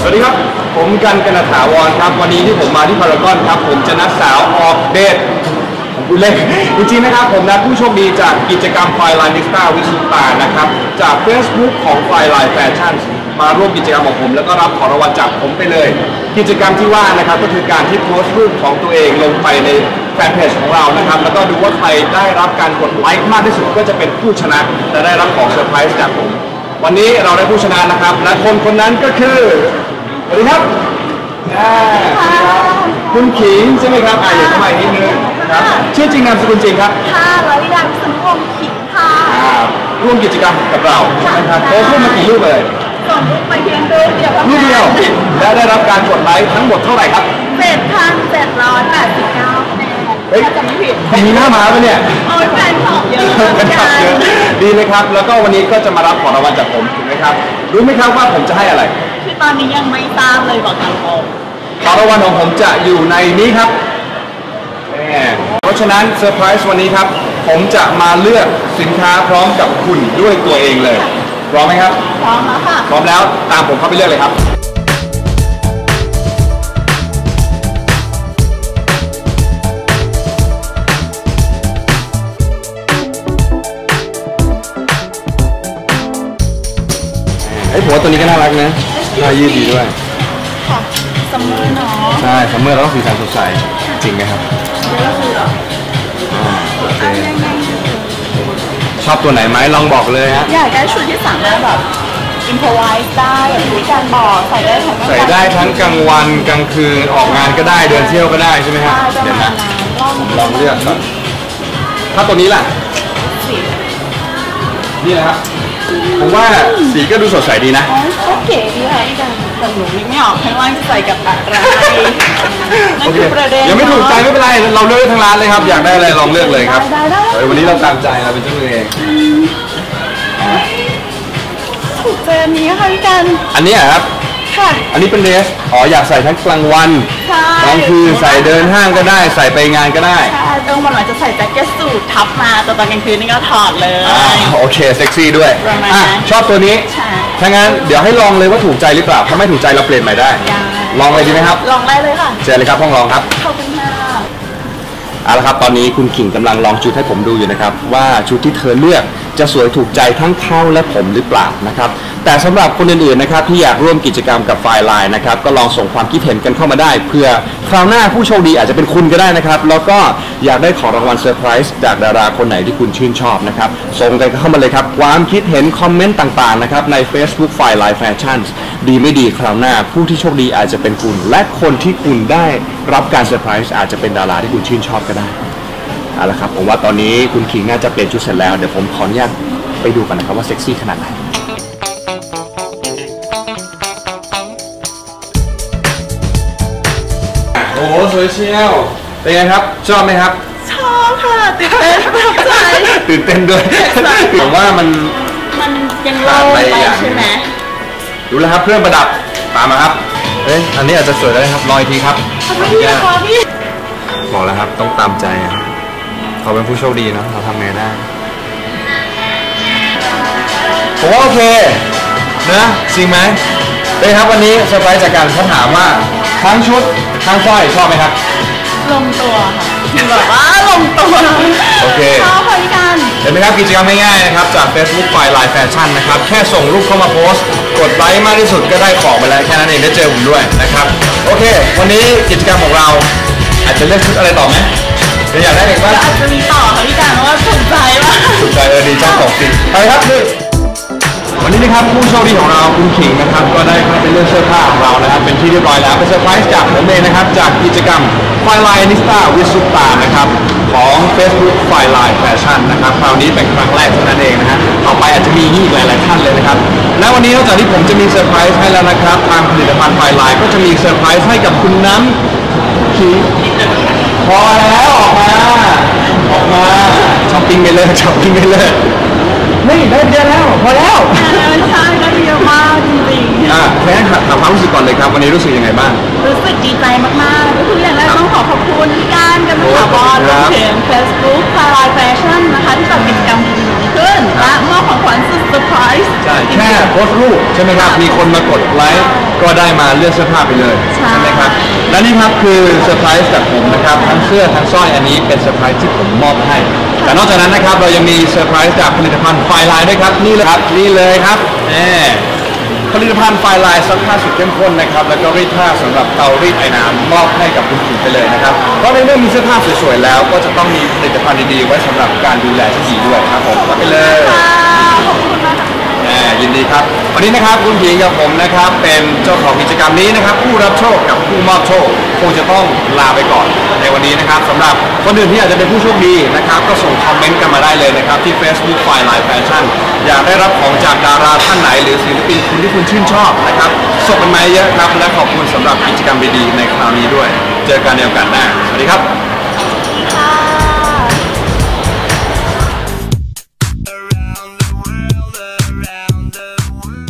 สวัสดีครับ ผมกันกนถาวรครับ วันนี้ที่ผมมาที่พารากอนครับ ผมจะนัดสาวออกเดทผมพูดเล่นจริงๆนะครับผมนัดผู้โชคดีจากกิจกรรมไฟไลน์นิสตาวิสุตานะครับ จาก Facebook ของไฟไลน์แฟชั่นมาร่วมกิจกรรมของผม แล้วก็รับของรางวัลจากผมไปเลย กิจกรรมที่ว่านะครับก็คือการที่โพสต์รูปของตัวเองลงไปใน แฟนเพจของเรานะครับ แล้วก็ดูว่าใครได้รับการกดไลค์มากที่สุดก็จะเป็นผู้ชนะและได้รับของเซอร์ไพรส์จากผม วันนี้เราได้ผู้ชนะนะครับ และคนคนนั้นก็คือสวัสดีครับอ่าคุณขิงใช่ไหมครับอ่าอย่าเข้ามาอีกนิดนึงครับชื่อจริงนามสกุลจริงครับค่ะลวิดาพิษณุวงศ์ขิงค่ะอ่าร่วมกิจกรรมกับเรานะครับโพสต์รูปมากี่รูปเลยส่งรูปไปเพียงรูปเดียวรูปเดียวและได้รับการกดไลค์ทั้งหมดเท่าไหร่ครับเจ็ดพันเจ็ดร้อยแปดสิบเก้าคะแนน เฮ้ยถ้าจะไม่ผิดมีหน้าม้าปะเนี่ยโอ้ยแฟนคลับเยอะเป็นขับเยอะดีเลยครับ แล้วก็วันนี้ก็จะมารับของรางวัลจากผมถูกไหมครับ รู้ไหมครับว่าผมจะให้อะไร คือตอนนี้ยังไม่ทราบเลยบอกตามตรงของรางวัลของผมจะอยู่ในนี้ครับแน่เพราะฉะนั้นเซอร์ไพรส์วันนี้ครับ ผมจะมาเลือกสินค้าพร้อมกับคุณด้วยตัวเองเลย พร้อมไหมครับ พร้อมแล้วค่ะ พร้อมแล้วตามผมเข้าไปเลือกเลยครับ อ้ยผมว่าตัวนี้ก็น่ารักนะน่ายืดดีด้วยค่ะสมมติเนาะใช่ซัมเมอร์เราต้องสีสันสดใสจริงไหมครับเดี๋ยวก็คือเหรอโอเคชอบตัวไหนไหมลองบอกเลยฮะอยากได้ชุดที่สามารถแบบอินพอไวส์ได้แบบที่การบอกใส่ได้ทั้งใส่ได้ทั้งกลางวันกลางคืนออกงานก็ได้เดินเที่ยวก็ได้ใช่ไหมครับใช่ประเดี๋ยวมานะณนั้นลองลองเลือกก่อนถ้าตัวนี้ล่ะ สีนี่นะครับ ผมว่าสีก็ดูสดใสดีนะอ๋อโอเคดีค่ะพี่กันแต่หนูนึกไม่ออกข้างล่างจะใส่กับอะไรนั่โอนเคคือประเด็นยังไม่ถูกใจไม่เป็นไรเราเลือกได้ทั้งร้านเลยครับ อยากได้อะไรลองเลือกเลยครับได้ได้เฮ้ยวันนี้เราตามใจเราเป็นเจ้ามือเองถูกใจอันนี้ค่ะพี่กัน อันนี้อะครับ ค่ะ อันนี้เป็นเดรสอ๋ออยากใส่ทั้งกลางวันใช่กลางคืนใส่เดินห้างก็ได้ใส่ไปงานก็ได้ใช่ตรงวันหลังจะใส่แจ็คเก็ตสูททับมาแต่ตอนกลางคืนนี่ก็ถอดเลย อ่าโอเคเซ็กซี่ด้วยประมาณอะนั้นชอบตัวนี้ใช่ถ้างั้นเดี๋ยวให้ลองเลยว่าถูกใจหรือเปล่าถ้าไม่ถูกใจเราเปลี่ยนใหม่ได้ ได้ ลองเลยดีไหมครับลองได้เลยค่ะเชิญเลยครับห้องลองครับ ขอบคุณค่ะเอาละครับตอนนี้คุณขิงกำลังลองชุดให้ผมดูอยู่นะครับ ว่าชุดที่เธอเลือก จะสวยถูกใจทั้งเขาและผมหรือเปล่านะครับแต่สำหรับคนอื่นๆนะครับที่อยากร่วมกิจกรรมกับไฟล์ไลน์นะครับก็ลองส่งความคิดเห็นกันเข้ามาได้เพื่อคราวหน้าผู้โชคดีอาจจะเป็นคุณก็ได้นะครับแล้วก็อยากได้ของรางวัลเซอร์ไพรส์จากดาราคนไหนที่คุณชื่นชอบนะครับส่งกันเข้ามาเลยครับความคิดเห็นคอมเมนต์ต่างๆนะครับใน Facebook ไฟล์ไลน์แฟชั่นดีไม่ดีคราวหน้า ผู้ที่โชคดีอาจจะเป็นคุณ และคนที่คุณได้รับการเซอร์ไพรส์อาจจะเป็นดาราที่คุณชื่นชอบก็ได้ เอาละครับผมว่าตอนนี้คุณคิงน่าจะเปลี่ยนชุดเสร็จแล้ว เดี๋ยวผมขออนุญาตไปดูกันนะครับว่าเซ็กซี่ขนาดไหนโอ้โหสวยเชียวเป็นไงครับ ชอบไหมครับ ชอบค่ะตื่นเต้นประทับใจตื่นเต้นด้วยผมว่ามันมันยังโล่งไปใช่ไหมรู้แล้วครับเครื่องประดับตามมาครับเอ้ยอันนี้อาจจะสวยได้ครับรอยทีครับขอบคุณพี่นะคะพี่บอกแล้วครับต้องตามใจอะ เขาเป็นผู้โชคดีเนาะเราทำไงได้ผมว่าโอเคนะจริงไหมเป็นครับวันนี้เซอร์ไพรส์จากการเขาถามว่าทั้งชุดทั้งสร้อยชอบไหมครับ ลงตัวค่ะแบบว่าลงตัวโอเคชอบค่ะพี่กันเห็นไหมครับกิจกรรมง่ายๆนะครับจาก Facebook ไฟล์ไลน์แฟชั่นนะครับแค่ส่งรูปเข้ามาโพสต์ กดไลค์มากที่สุดก็ได้ของไปแล้วแค่นั้นเองได้เจอผมด้วยนะครับโอเค วันนี้กิจกรรมของเราอาจจะเลือกชุดอะไรต่อไหม หรืออยากได้อะไรบ้างก็อาจจะมีต่อค่ะพี่กันเพราะว่าถูกใจมากถูกใจเออดีชอบของจริงไปครับนี่วันนี้นะครับผู้โชคดีของเราคุณขิงนะครับ ก็ได้เข้าไปเลือกเสื้อผ้าของเรานะครับ เป็นที่เรียบร้อยแล้วเป็นเซอร์ไพรส์จากผมเองนะครับ จากกิจกรรมไฟไลนิสตาวิสุตตานะครับ ของ Facebook ไฟไลน์แฟชั่นนะครับ คราวนี้เป็นครั้งแรกเท่านั้นเองนะฮะต่อไปอาจจะมีอีกหลายๆท่านเลยนะครับ และวันนี้นอกจากที่ผมจะมีเซอร์ไพรส์ให้แล้วนะครับทางผลิตภัณฑ์ไฟไลน์ก็จะมีเซอร์ไพรส์ให้กับคุณน้ำขิงพอแล้ว ออกมาออกมาช้อปปิ้งไปเลยช้อปปิ้งไปเลยนี่ได้เยอะแล้วพอแล้วมันใช่ได้เยอะมากจริงอะแค่ถามความรู้สึกก่อนเลยครับ วันนี้รู้สึกยังไงบ้างๆรู้สึกดีใจมากๆก็คืออย่างแรกต้องขอขอบคุณพี่การกันถาวรรวมถึง Facebook ไฟไลน์แฟชั่นนะคะที่จัดกิจกรรมดีๆขึ้นและมอบของขวัญสุดเซอร์ไพรส์ใช่โพสต์รูปใช่ไหมครับมีคนมากดไลค์ก็ได้มาเลือกเสื้อผ้าไปเลยใช่ไหมครับ และนี่ครับคือเซอร์ไพรส์จากผมนะครับทั้งเสื้อทั้งสร้อยอันนี้เป็นเซอร์ไพรส์ที่ผมมอบให้ แต่นอกจากนั้นนะครับเรายังมีเซอร์ไพรส์จากผลิตภัณฑ์ไฟลายด้วยครับนี่เลยครับนี่เลยครับแหมผลิตภัณฑ์ไฟลายซักผ้าสุดเข้มข้นนะครับแล้วก็รีดผ้าสำหรับเตารีดไอ้น้ำมอบให้กับคุณผู้ไปเลยนะครับเพราะในเมื่อมีเสื้อผ้าสวยๆแล้ว ก็จะต้องมีผลิตภัณฑ์ดีๆไว้สำหรับการดูแลที่ดีด้วยครับผม วันนี้นะครับคุณผิงกับผมนะครับ เป็นเจ้าของกิจกรรมนี้นะครับ ผู้รับโชคกับผู้มอบโชคคงจะต้องลาไปก่อนในวันนี้นะครับสำหรับคนอื่นที่อยากจะเป็นผู้โชคดีนะครับ ก็ส่งคอมเมนต์กันมาได้เลยนะครับ ที่ Facebook ไฟลายแฟชั่นอยากได้รับของจากดาราท่านไหน หรือศิลปินคุณที่คุณชื่นชอบนะครับส่งกันมาเยอะครับและขอบคุณสำหรับกิจกรรมดีๆในคราวนี้ด้วย เจอกันในโอกาสหน้าสวัสดีครับ